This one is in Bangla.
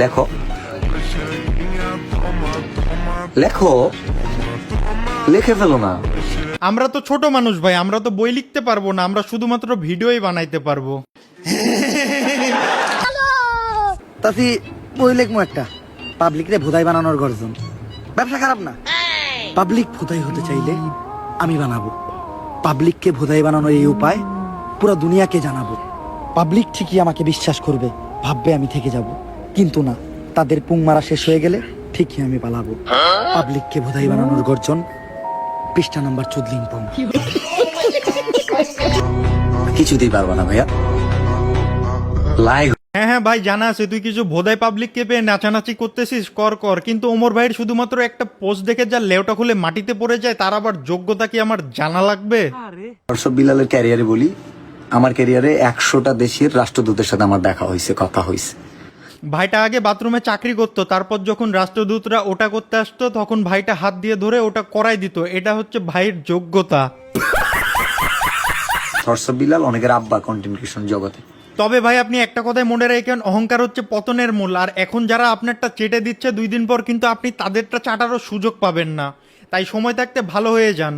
লেখো। লেখো। লিখে ফেলো না। আমরা তো ছোট মানুষ ভাই আমরা তো বই লিখতে পারব না আমরা শুধুমাত্র ভিডিওই বানাইতে পারব। তাছি বই লেখমো একটা। পাবলিক রে ভোদাই বানানোর গর্জন। ব্যবসা খারাপ না? পাবলিক ভোদাই হতে চাইলে আমি বানাবো। পাবলিককে ভোদাই বানানোর এই উপায় পুরো দুনিয়াকে জানাব। পাবলিক ঠিকই আমাকে বিশ্বাস করবে ভাববে আমি থেকে যাব। কিন্তু না তাদের পুং মারা শেষ হয়ে গেলে ঠিকই আমি পালাবো। পাবলিককে ভোদাই বানানোর গর্জন পৃষ্ঠা নাম্বার চুদলিং পং। কিছুতেই পারব না ভাইয়া। লাইক হ্যাঁ হ্যাঁ ভাই জানা আছে। তুই কিছু ভোদাই পাবলিককে পেয়ে নাচানাচি করতেছিস? কর কর। কিন্তু ওমর ভাইয়ের শুধুমাত্র একটা পোস্ট দেখে যা লেওটা খুলে মাটিতে পড়ে যায় তার আবার যোগ্যতা কি আমার জানা লাগবে? দর্শক বিলালের ক্যারিয়ারে বলি আমার ক্যারিয়ারে একশোটা দেশের রাষ্ট্রদূতের সাথে আমার দেখা হয়েছে কথা হয়েছে। ভাইটা আগে বাথরুমে চাকরি করতো তারপর যখন রাষ্ট্রদূতরা ওটা করতে আসতো তখন ভাইটা হাত দিয়ে ধরে ওটা করাই দিত। এটা হচ্ছে ভাইয়ের যোগ্যতা। বিলাল অনেকের আব্বা কন্টেন্ট ক্রিয়েশন জগতে। তবে ভাই আপনি একটা কথাই মনে রাখেন অহংকার হচ্ছে পতনের মূল। আর এখন যারা আপনারটা চেটে দিচ্ছে দুই দিন পর কিন্তু আপনি তাদেরটা চাটারও সুযোগ পাবেন না। তাই সময় থাকতে ভালো হয়ে যান।